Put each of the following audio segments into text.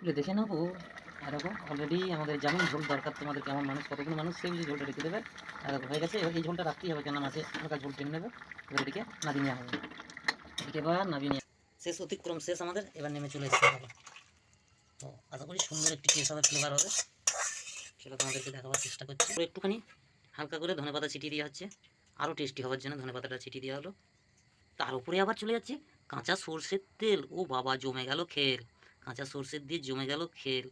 খুলে দেখে নেব। দেখো অলরেডি আমাদের যেমন ঝোল দরকার, তোমাদের কেমন মানুষ, কতগুলো মানুষ সেই বুঝে ঝোলটা রেখে দেবে। দেখো, হয়ে গেছে, এবার এই ঝোলটা রাখতেই হবে কেন মাছে হালকা ঝোল টেনে নেবে। এবার এটিকে নামিয়ে নেওয়া হবে। এটিকে এবার নামিয়ে নিয়ে শেষ, অতিক্রম শেষ আমাদের, এবার নেমে চলে এসেছে তো, আশা করি সুন্দর একটি টেস্ট হবে ফ্লেভার হবে। সেটা তোমাদেরকে দেখাবার চেষ্টা করছি। একটুখানি হালকা করে ধনে পাতা ছিটিয়ে দেওয়া হচ্ছে। আরও টেস্টি হওয়ার জন্য ধনে পাতাটা ছিটিয়ে দেওয়া হলো। তার উপরে আবার চলে যাচ্ছে কাঁচা সর্ষের তেল। ও বাবা, জমে গেল খেল। কাঁচা সর্ষের দিয়ে জমে গেল খেল।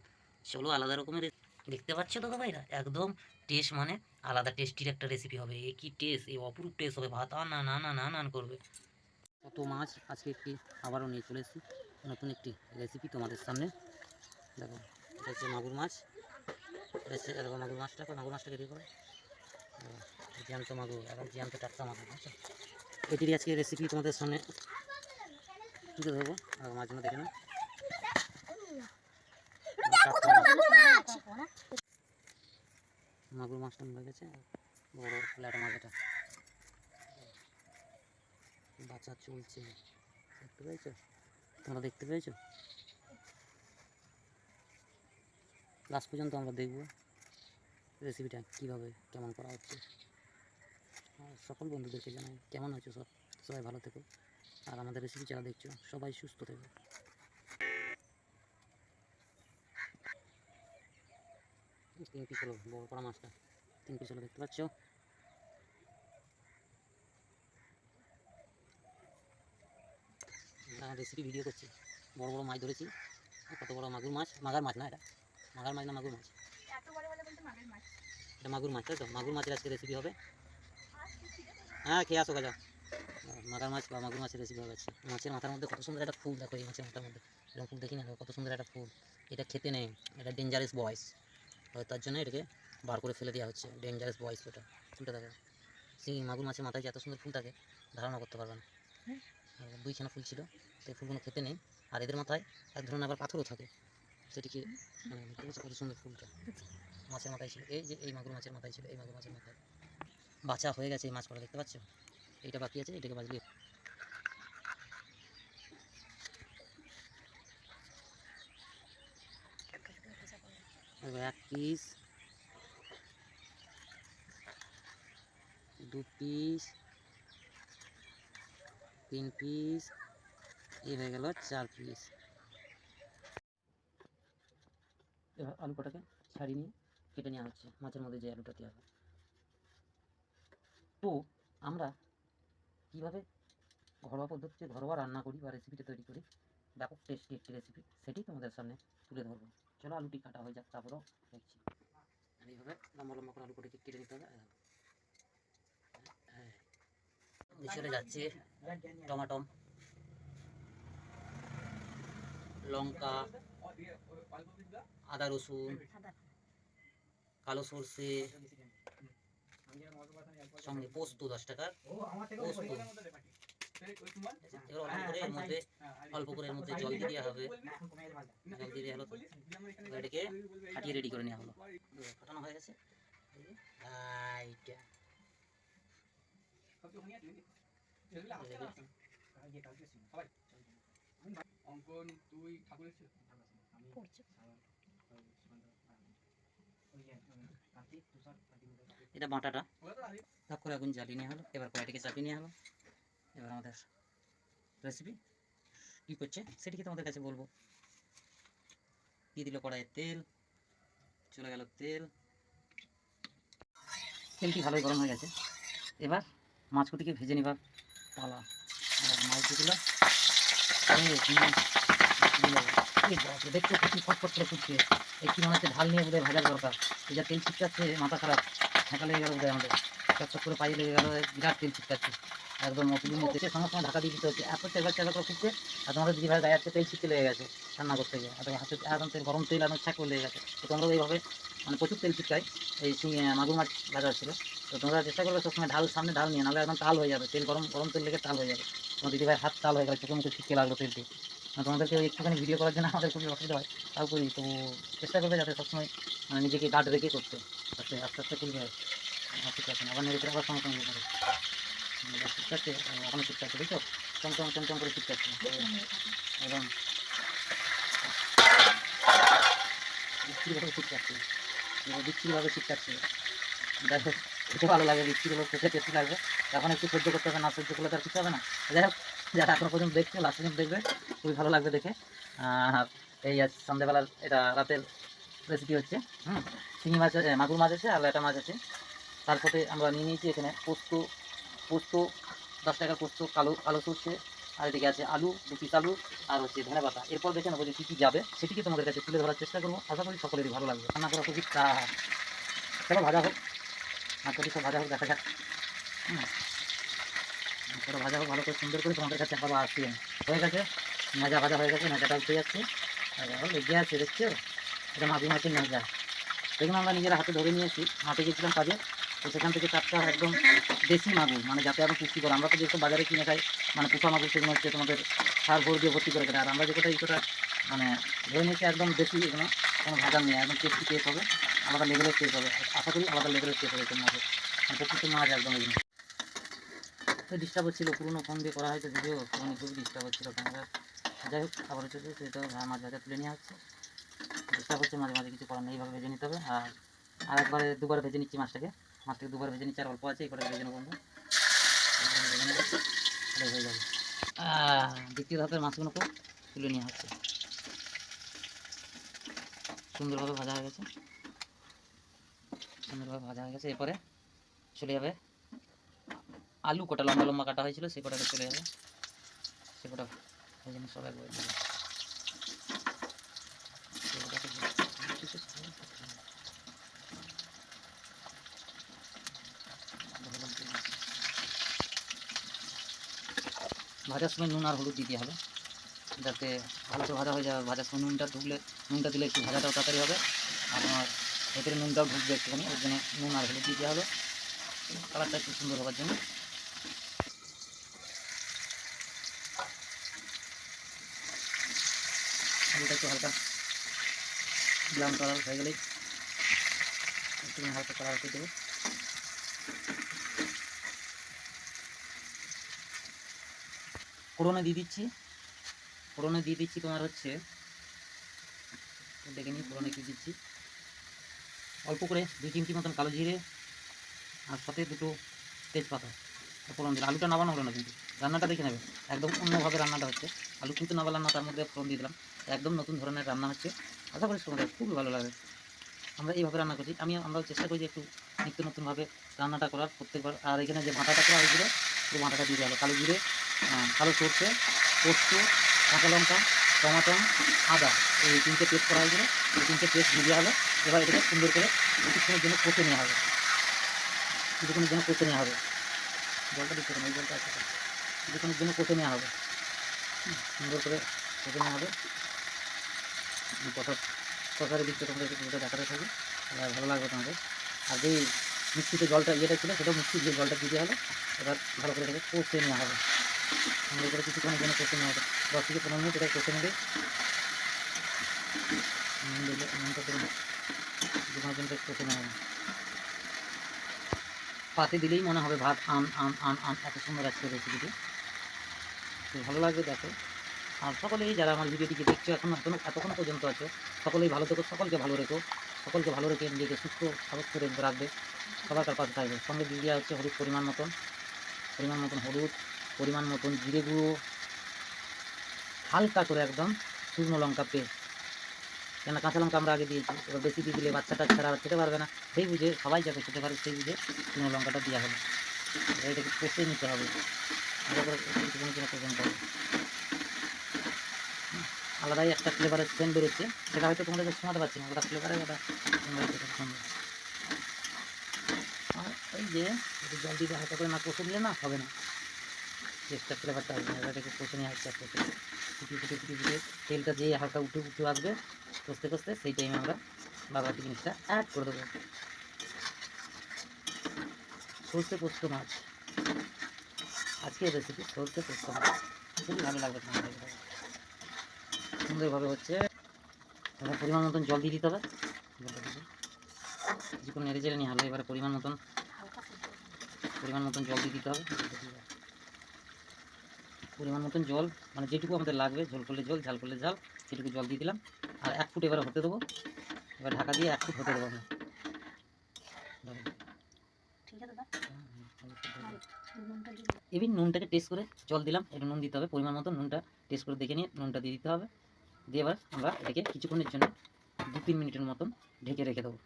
চলো আলাদা রকমের দেখতে পাচ্ছ দাদা ভাইরা একদম টেস্ট মানে আলাদা টেস্টির একটা রেসিপি হবে। এ কি টেস্ট এই অপরূপ টেস্ট হবে। ভাত না না না না না করবে। কত মাছ আজকে একটি আবারও নিয়ে চলে এসেছি। নতুন একটি রেসিপি তোমাদের সামনে। দেখো, এটা হচ্ছে মাগুর মাছ। হচ্ছে, দেখো মাগুর মাছটাকে মাগুর মাছটাকে দিয়ে করো। জ্যান্ত মাগুর এখন জ্যান্ত টাটকা মাগুর, বুঝছ? এটিরই আজকে রেসিপি তোমাদের সামনে। তুলে ধরবো মাছগুলো দেখে না মাগুর মাছটা হয়ে গেছে? বড় ফ্ল্যাট মাছ এটা। বাচ্চা চলছে। দেখতে পেয়েছ? তোমরা দেখতে পেয়েছ? লাস্ট পর্যন্ত আমরা দেখব। রেসিপিটা কীভাবে কেমন করা হচ্ছে। আর সকল বন্ধুদেরকে জানাই কেমন আছো সব? সবাই ভালো থেকো। আর আমাদের রেসিপি যারা দেখছ সবাই সুস্থ থেকো। তিন পিস হলো বড় করা মাছটা তিন পিস হলো দেখতে পাচ্ছ রেসিপি ভিডিও করছি বড় বড় মাছ ধরেছি কত বড় মাগুর মাছ মাগার মাছ না এটা মাগার মাছ না মাগুর মাছ এটা মাগুর মাছ তাই তো মাগুর মাছের আজকে রেসিপি হবে হ্যাঁ খেয়ে আসো গাজা মাগার মাছ বা মাগুর মাছের রেসিপি হবে মাছের মাথার মধ্যে কত সুন্দর একটা ফুল দেখো এই মাছের মাথার মধ্যে এরকম ফুল দেখি না কত সুন্দর একটা ফুল এটা খেতে নেই এটা ডেঞ্জারাস বয়েস তার জন্য এটাকে বার করে ফেলে দেওয়া হচ্ছে ডেঞ্জারাস বয়েস ওটা, ফুলটা দেখো। সেই মাগুর মাছের মাথায় যে এত সুন্দর ফুল থাকে, ধারণা করতে পারবে না। দুইখানা ফুল ছিল সেই ফুলগুলো খেতে নেই। আর এদের মাথায় এক ধরনের আবার পাথরও থাকে। সেটিকে মানে কত সুন্দর ফুলটা? মাছের মাথায় ছিল, এই যে, এই মাগুর মাছের মাথায় ছিল, এই মাগুর মাছের মাথায়। বাচ্চা হয়ে গেছে এই মাছ করা দেখতে পাচ্ছ? এইটা বাকি আছে, এটাকে বাজলে এবার এক পিস দু পিস তিন পিস এই হয়ে গেল চার পিস এবার আলু কটাকে ছাড়িয়ে নিয়ে কেটে নেওয়া হচ্ছে। মাছের মধ্যে যে আলুটা দেওয়া হবে তো আমরা কীভাবে ঘরোয়া পদ্ধতিতে ঘরোয়া রান্না করি বা রেসিপিটা তৈরি করি, ব্যাপক টেস্টি একটি রেসিপি সেটি তোমাদের সামনে তুলে ধরবো। চলো আলুটি কাটা হয়ে যাক, তারপরেও দেখছি আর এইভাবে লম্বা লম্বা করে আলু কটাকে কেটে নিতে হবে। হ্যাঁ চলে যাচ্ছে টমাটম, লঙ্কা, আদা রসুন, কালো সর্ষে, সঙ্গে পোস্ত দশ টাকার, পোস্ত এবার অল্প করে এর মধ্যে অল্প করে এর মধ্যে জল দিয়ে দেওয়া হবে। জল দিয়ে দেওয়া হলো তো। এটাকে ফাটিয়ে রেডি করে নেওয়া হলো। ফাটানো হয়ে গেছে। এই যে, এইটা। অঙ্কন তুই ঠাকুরের ছিল। এটা বাটাটা। তাক করে আগুন জ্বালিয়ে নেওয়া হলো। এবার কড়াইটিকে চাপিয়ে নেওয়া হলো। এবার আমাদের রেসিপি কী করছে সেটিকে তোমাদের কাছে বলব। দিয়ে দিল কড়াইয়ে তেল, চলে গেল তেল। তেলটি ভালোই গরম হয়ে গেছে। এবার মাছকুটিকে ভেজে নেবার পালা। মাছ দিল। দেখতে কি ফটফট করে ফুটছে। একটি মনে হচ্ছে, ঢাল নিয়ে বোধহয় ভাজার দরকার। এই যা তেল ছিটকাচ্ছে, মাথা খারাপ ঢাকা লেগে গেল বোধহয় আমাদের। চকচক করে পায়ে লেগে গেল, বিরাট তেল ছিটকাচ্ছে। একদম মতিগুলো দেখে সঙ্গে সঙ্গে ঢাকা দিয়ে দিতে হচ্ছে। এত চেপা চেপা করে ফুটছে আর তোমাদের দিদি ভাই গায়ে তেল ছিটকে লেগে গেছে রান্না করতে গিয়ে আর হাতে একদম তেল গরম তেল একদম ছাক লেগে গেছে। তো তোমরা এইভাবে মানে প্রচুর তেল ছিটকাই এই মাগুর মাছ বাজার ছিল। তো তোমরা চেষ্টা করবে সবসময় ঢাল, সামনে ঢাল নিয়ে, নাহলে একদম তাল হয়ে যাবে। তেল গরম গরম তেল লেগে তাল হয়ে যাবে। তোমার দিদি ভাই হাত তাল হয়ে গেল চোখে মুখে ছিটকে লাগল তেলটি আর তোমাদেরকে একটুখানি ভিডিও করার জন্য আমাদের খুবই অসুবিধা হয়, তাও করি। তো চেষ্টা করবে যাতে সবসময় মানে নিজেকে গার্ড রেখে করতে আস্তে আস্তে আস্তে খুলবে ঠিক আছে, আবার নেড়ে আবার সঙ্গে সঙ্গে করে ঠিক আছে এখনও ঠিক আছে বুঝছ চমচম চমচম করে বিচ্ছিরিভাবে শীত কাটছে এবার বিচ্ছিরিভাবে কাটছে যাই হোক খেতে ভালো লাগে বিচ্ছিরি হোক খেতে টেস্টি লাগবে এখন একটু সহ্য করতে হবে না সহ্য করলে তার কিছু হবে না যাই হোক যারা এখনও পর্যন্ত দেখছে লাস্ট পর্যন্ত দেখবে খুবই ভালো লাগবে দেখে আর এই আজ সন্ধ্যেবেলার এটা রাতের রেসিপি হচ্ছে হুম শিঙি মাছ মাগুর মাছ আছে আর ল্যাটা মাছ আছে। তার সাথে আমরা নিয়ে নিয়েছি এখানে পোস্ত পোস্ত, দশ টাকার পোস্ত, কালো কালো সর্ষে, আর এদিকে আছে আলু দু পিস আলু, আর হচ্ছে ধনে পাতা। এরপর দেখে নেব যে কী কী যাবে সেটিকে তোমাদের কাছে তুলে ধরার চেষ্টা করব। আশা করি সকলেরই ভালো লাগবে। রান্না করা খুবই তা চলো, ভাজা হোক। করি সব ভাজা হোক, দেখা যাক। হুম। ভাজা হোক, ভালো করে সুন্দর করে তোমাদের কাছে আবার আমি। হয়ে গেছে? মাজা ভাজা হয়ে গেছে, মেজাটা উঠে যাচ্ছে। লেগে আছে, দেখছ? এটা মাঝি মাছের মেজা। দেখুন, আমরা নিজেরা হাতে ধরে নিয়েছি, মাঠে গেছিলাম কাজে। তো সেখান থেকে চারটা একদম দেশি মাগুর মানে যাতে আরও পুষ্টি করে আমরা তো যেসব বাজারে কিনে খাই মানে পুষা মাগুর, সেগুলো হচ্ছে তোমাদের সার ভর দিয়ে ভর্তি করে কেটে আর আমরা যে কোটা এই কোটা মানে ধরে নিয়েছি একদম দেশি এগুলো, কোনো ভাজা নেই, একদম টেস্টি টেস্ট হবে, আলাদা লেভেলের টেস্ট হবে। আশা করি আলাদা লেভেলের টেস্ট হবে মানে প্রত্যেকটা মাছ একদম এগুলো। তো ডিস্টার্ব হচ্ছিল, পুরোনো ফোন দিয়ে করা হয়েছে যদিও ফোনে খুবই ডিস্টার্ব হচ্ছিল ক্যামেরা যাই হোক খাবার হচ্ছে সেটা মাছ ভাজা তুলে নেওয়া হচ্ছে। ডিস্টার্ব হচ্ছে, মাঝে মাঝে কিছু করার নেই, এইভাবে ভেজে নিতে হবে। আর আর একবারে দুবার ভেজে নিচ্ছি মাছটাকে। মাছটাকে দুবার ভেজে নিচ্ছি আর অল্প আছে এই করে ভেজে নেব ভেজে তাহলে হয়ে যাবে দ্বিতীয় ধাপের মাছগুলোকে তুলে নেওয়া হচ্ছে সুন্দরভাবে ভাজা হয়ে গেছে। সুন্দরভাবে ভাজা হয়ে গেছে, এরপরে চলে যাবে আলু কটা লম্বা লম্বা কাটা হয়েছিল সে কটাকে চলে যাবে। সে কটা ওই জন্য সব একবার দিয়ে দেবো। সে কটাকে দিয়ে- ভাজার সময় নুন আর হলুদ দিতে হবে। যাতে ভালো ভাজা হয়ে যাবে। ভাজার সময় নুনটা ঢুকলে নুনটা দিলে একটু ভাজাটাও তাড়াতাড়ি হবে। আর আমার ভেতরে নুনটাও ঢুকবে একটুখানি, ওই জন্য নুন আর হলুদ দিতে হবে। কালারটা একটু সুন্দর হওয়ার জন্য। একটু হালকা ব্রাউন কালার হয়ে গেলেই একটু হালকা কালার করে দেবো। ফোড়নে দিয়ে দিচ্ছি। ফোড়নে দিয়ে দিচ্ছি তোমার হচ্ছে, দেখে নিই ফোড়নে কি দিচ্ছি। অল্প করে দুই চিমটি মতন কালো জিরে আর সাথে দুটো তেজপাতা ফোড়ন দিলাম। আলুটা নাবানো হলো না কিন্তু, রান্নাটা দেখে নেবে। একদম অন্যভাবে রান্নাটা হচ্ছে। আলু কিন্তু নাবালাম না, তার মধ্যে ফোড়ন দিয়ে দিলাম। একদম নতুন ধরনের রান্না হচ্ছে। আশা করি তোমাদের খুবই ভালো লাগে আমরা এইভাবে রান্না করছি আমি, আমরাও চেষ্টা করি যে একটু নিত্য নতুনভাবে রান্নাটা করার প্রত্যেকবার। আর এখানে যে ভাঁটাটা করা হয়েছিল, পুরো ভাঁটাটা দিয়ে দেওয়া হলো কালো জিরে কালো সর্ষে পোস্ত, কাঁচা লঙ্কা, টমাটো, আদা, এই তিনটে পেস্ট করা হয়েছিল এই তিনটে পেস্ট দিয়ে দেওয়া হলো এবার এটাকে সুন্দর করে কিছুক্ষণের জন্য কষে নেওয়া হবে। কিছুক্ষণের জন্য কষে নেওয়া হবে। জলটা না এই জলটা আছে কিছুক্ষণের জন্য কষে নেওয়া হবে। সুন্দর করে কষে নেওয়া হবে। কষা কষার দিকটা তোমাদের পুরোটা দেখাতে তাহলে ভালো লাগবে তোমাদের। আর যেই মিক্সিতে জলটা ইয়েটা ছিল, সেটাও মিক্সির যে জলটা দিতে হবে। এবার ভালো করে এটাকে কষে নেওয়া হবে। কিছুক্ষণের জন্য কষে নেওয়া দশ থেকে পনেরো মিনিট এটা কষে নেবে পাতে দিলেই মনে হবে ভাত আন আন আন আন এত সুন্দর আজকে রেসিপিটি ভালো লাগবে দেখো। আর সকলেই যারা আমার ভিডিওটিকে দেখছ এখন এতক্ষণ পর্যন্ত আছো, সকলেই ভালো থেকো, সকলকে ভালো রেখো, সকলকে ভালো রেখে নিজেকে সুস্থ রেখে রাখবে। সবার পাশে থাকবে। সঙ্গে দিয়ে দেওয়া হচ্ছে হলুদ পরিমাণ মতন পরিমাণ মতন হলুদ। পরিমাণ মতন জিরে গুঁড়ো, হালকা করে একদম শুকনো লঙ্কা পেস্ট। কেন কাঁচা লঙ্কা আমরা আগে দিয়েছি, এবার বেশি দিয়ে দিলে বাচ্চা টাচ্চারা আর খেতে পারবে না। সেই বুঝে সবাই যাতে খেতে পারে সেই বুঝে শুকনো লঙ্কাটা দেওয়া হবে। এবার এটাকে কষে নিতে হবে। আলাদাই একটা ফ্লেভারের সেন্ট বেরোচ্ছে। সেটা হয়তো তোমাদেরকে শোনাতে পারছি না ওটা ফ্লেভারে ওটা এই যে জল হালকা করে না কষে দিলে না হবে না। এক্সট্রা ফ্লেভারটা আসবে এটাকে কষে নিয়ে আস্তে আস্তে ফুটিয়ে ফুটিয়ে ফুটিয়ে ফুটিয়ে তেলটা যে হালকা উঠে উঠে আসবে, কষতে কষতে সেই টাইমে আমরা বাবাটি জিনিসটা অ্যাড করে দেবো সর্ষে পোস্ত মাছ আজকের রেসিপি সর্ষে পোস্ত মাছ খুবই ভালো লাগবে সুন্দরভাবে হচ্ছে, এবার পরিমাণ মতন জল দিয়ে দিতে হবে। কিছুক্ষণ নেড়ে চেড়ে নিয়ে হলো এবারে পরিমাণ মতন পরিমাণ মতন জল দিয়ে দিতে হবে। পরিমাণ মতন জল মানে যেটুকু আমাদের লাগবে ঝোল করলে ঝোল ঝাল করলে ঝাল সেটুকু জল দিয়ে দিলাম। আর এক ফুট এবারে হতে দেবো। এবার ঢাকা দিয়ে এক ফুট হতে দেবো দাদা। এবার নুনটাকে টেস্ট করে জল দিলাম। একটু নুন দিতে হবে পরিমাণ মতো নুনটা টেস্ট করে দেখে নিয়ে নুনটা দিয়ে দিতে হবে। দিয়ে এবার আমরা এটাকে কিছুক্ষণের জন্য দু তিন মিনিটের মতন ঢেকে রেখে দেবো।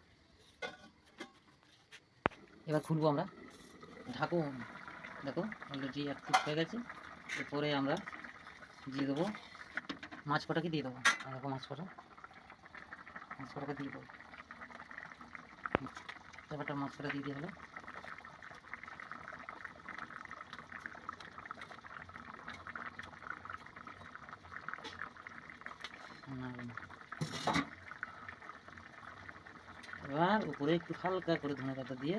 এবার খুলবো আমরা। ঢাকুন দেখো অলরেডি এক ফুট হয়ে গেছে। এরপরে আমরা দিয়ে দেবো মাছ কটাকে দিয়ে দেবো। আর দেখো মাছ কটা মাছ কটাকে দিয়ে দেবো। ব্যাপারটা মাছ কটা দিয়ে দিয়ে হলো। হুম। এবার উপরে একটু হালকা করে ধনে পাতা দিয়ে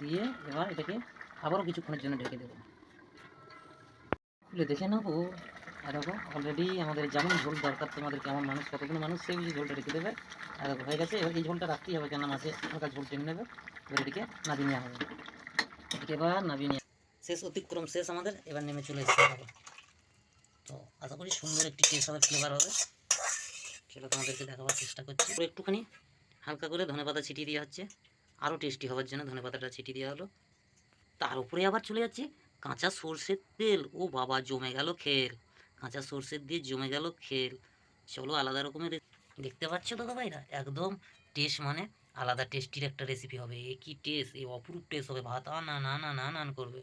দিয়ে এবার এটাকে আবারও কিছুক্ষণের জন্য ঢেকে দেবো। খুলে দেখে নেব। আর দেখো অলরেডি আমাদের যেমন ঝোল দরকার তোমাদের কেমন মানুষ, কতগুলো মানুষ, সেই বুঝে ঝোলটা রেখে দেবে। আর হয়ে গেছে। এবার এই ঝোলটা রাখতেই হবে কেন মাছে হালকা ঝোল টেনে নেবে। এবার এটিকে নামিয়ে নেওয়া হবে। এটিকে এবার নামিয়ে নিয়ে শেষ, অতিক্রম শেষ আমাদের। এবার নেমে চলে এসেছে হবে তো, আশা করি সুন্দর একটি টেস্ট হবে ফ্লেভার হবে। সেটা তোমাদেরকে দেখাবার চেষ্টা করছি। একটুখানি হালকা করে ধনেপাতা ছিটিয়ে দেওয়া হচ্ছে। আরও টেস্টি হওয়ার জন্য ধনেপাতাটা ছিটিয়ে দেওয়া হলো। তার উপরে আবার চলে যাচ্ছে কাঁচা সর্ষের তেল ও বাবা জমে গেল খেল কাঁচা সর্ষের দিয়ে জমে গেল খেল চলো আলাদা রকমের দেখতে পাচ্ছ দাদা ভাইরা একদম টেস্ট মানে আলাদা টেস্টির একটা রেসিপি হবে এ কি টেস্ট এ অপরূপ টেস্ট হবে ভাত আন না না না না আন করবে